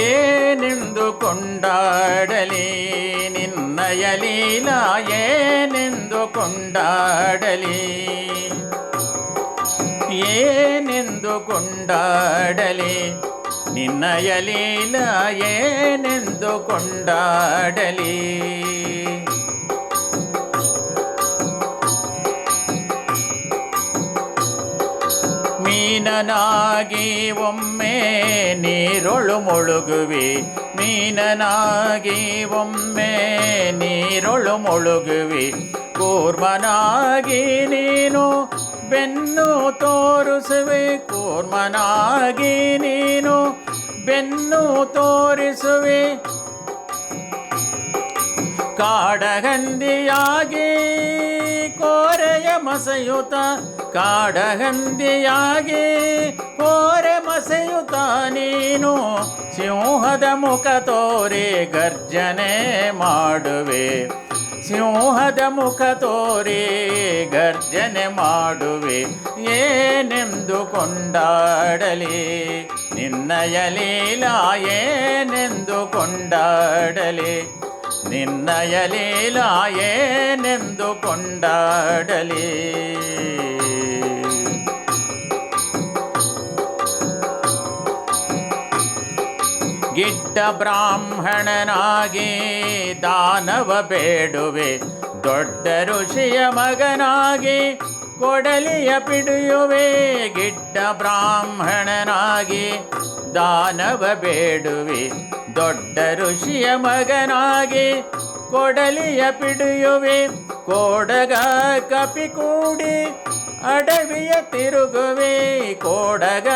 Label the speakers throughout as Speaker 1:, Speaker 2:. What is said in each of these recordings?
Speaker 1: ಏನೆಂದು ಕೊಂಡಾಡಲಿ ನಿನ್ನಯ ಲೀಲಾ? ಏನೆಂದು ಕೊಂಡಾಡಲಿ ಏನೆಂದು ಕೊಂಡಾಡಲಿ ನಿನ್ನಯ ಲೀಲಾ? ಏನೆಂದು ಕೊಂಡಾಡಲಿ ಮೀನನಾಗಿ ಒಮ್ಮೆ ನೀರೊಳು ಮುಳುಗುವಿ ಮೀನನಾಗಿ ಒಮ್ಮೆ ನೀರೊಳು ಮುಳುಗುವಿ ಕೂರ್ಮನಾಗಿ ನೀನು ಬೆನ್ನು ತೋರಿಸುವೆ ಕೂರ್ಮನಾಗಿ ನೀನು ಬೆನ್ನು ತೋರಿಸುವೆ ಕಾಡಗಂದಿಯಾಗಿ ಕೋರೆಯ ಮಸೆಯುತ ಕಾಡಹಂದಿಯಾಗಿ ಕೋರೆ ಮಸೆಯುತ ನೀನು, ಸಿಂಹದ ಮುಖ ತೋರಿ ಗರ್ಜನೆ ಮಾಡುವೆ. ಸಿಂಹದ ಮುಖ ತೋರಿ ಗರ್ಜನೆ ಮಾಡುವೆ. ಏನೆಂದು ಕೊಂಡಾಡಲಿ ನಿನ್ನಯ ಲೀಲಾ ಏನೆಂದು ಕೊಂಡಾಡಲಿ ನಿನ್ನಯ ಲೀಲಾ ಏನೆಂದು ಕೊಂಡಾಡಲಿ. ಗಿಡ್ಡ ಬ್ರಾಹ್ಮಣನಾಗಿ ದಾನವ ಬೇಡುವೆ, ದೊಡ್ಡ ಋಷಿಯ ಮಗನಾಗಿ ಕೊಡಲಿಯ ಪಿಡಿಯುವೆ. ಗಿಡ್ಡ ಬ್ರಾಹ್ಮಣನಾಗಿ ದಾನವ ಬೇಡುವೆ, ದೊಡ್ಡ ಋಷಿಯ ಮಗನಾಗಿ ಕೊಡಲಿಯ ಪಿಡಿಯುವೆ. ಕೋಡಗ ಕಪಿ ಕೂಡಿ ಅಡವಿಯ ತಿರುಗುವೆ. ಕೋಡಗ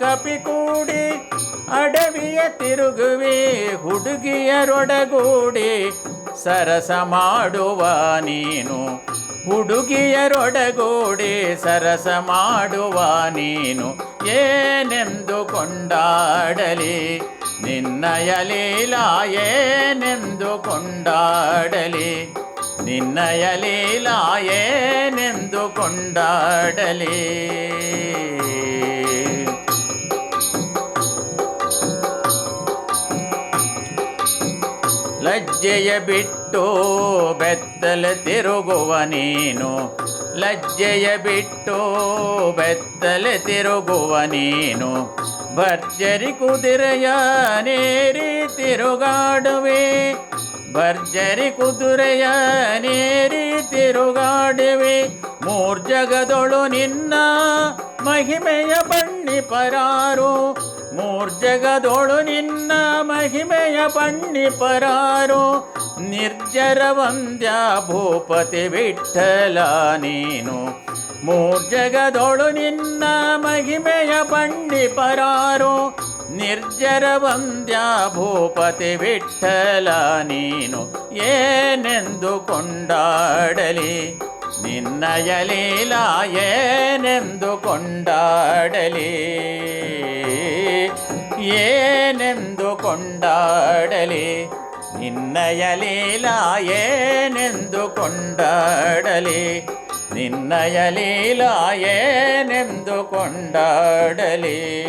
Speaker 1: ಕಪಿ ಕೂಡಿ ಅಡವಿಯ ತಿರುಗುವೆ. ಹುಡುಗಿಯರೊಡಗೂಡಿ ಸರಸ ಮಾಡುವ ನೀನು. ಹುಡುಗಿಯರೊಡಗೂಡಿ ಸರಸ ಮಾಡುವ ನೀನು. ಏನೆಂದು ಕೊಂಡಾಡಲಿ ನಿನ್ನಯ ಲೀಲಾ ಏನೆಂದು ಕೊಂಡಾಡಲಿ ನಿನ್ನಯ ಲೀಲಾ ಏನೆಂದು ಕೊಂಡಾಡಲಿ ಲಜ್ಜೆಯ ಬಿಟ್ಟು ಬೆತ್ತಲೆ ತಿರುಗುವ ನೀನು ಲಜ್ಜೆಯ ಬಿಟ್ಟು ಬೆತ್ತಲೆ ತಿರುಗುವ ನೀನು ಭರ್ಜರಿ ಕುದುರೆಯ ನೇರಿ ತಿರುಗಾಡುವೆ. ಭರ್ಜರಿ ಕುದುರೆಯ ನೇರಿ ತಿರುಗಾಡುವೆ. ಮೂರ್ಜಗದೊಳು ನಿನ್ನ ಮಹಿಮೆಯ ಬಣ್ಣಿ ಪರಾರು. ಮೂರ್ಜಗದೊಳು ನಿನ್ನ ಮಹಿಮೆಯ ಪಣ್ಣಿ ಪರಾರು ನಿರ್ಜರ ವಂದ್ಯ ಭೂಪತಿ ವಿಠಲ ನೀನು. ಮೂರ್ಜಗದೊಳು ನಿನ್ನ ಮಹಿಮೆಯ ಪಣ್ಣಿ ಪರಾರು ನಿರ್ಜರ ವಂದ್ಯ ಭೂಪತಿ ವಿಠಲ ನೀನು. ಏನೆಂದು ಕೊಂಡಾಡಲಿ? ನಿನ್ನಯ ಲೀಲಾ ಏನೆಂದು ಕೊಂಡಾಡಲಿ. ಏನೆಂದು ಕೊಂಡಾಡಲಿ? ನಿನ್ನಯ ಲೀಲಾ ಏನೆಂದು ಕೊಂಡಾಡಲಿ. ನಿನ್ನಯ ಲೀಲಾ ಏನೆಂದು ಕೊಂಡಾಡಲಿ.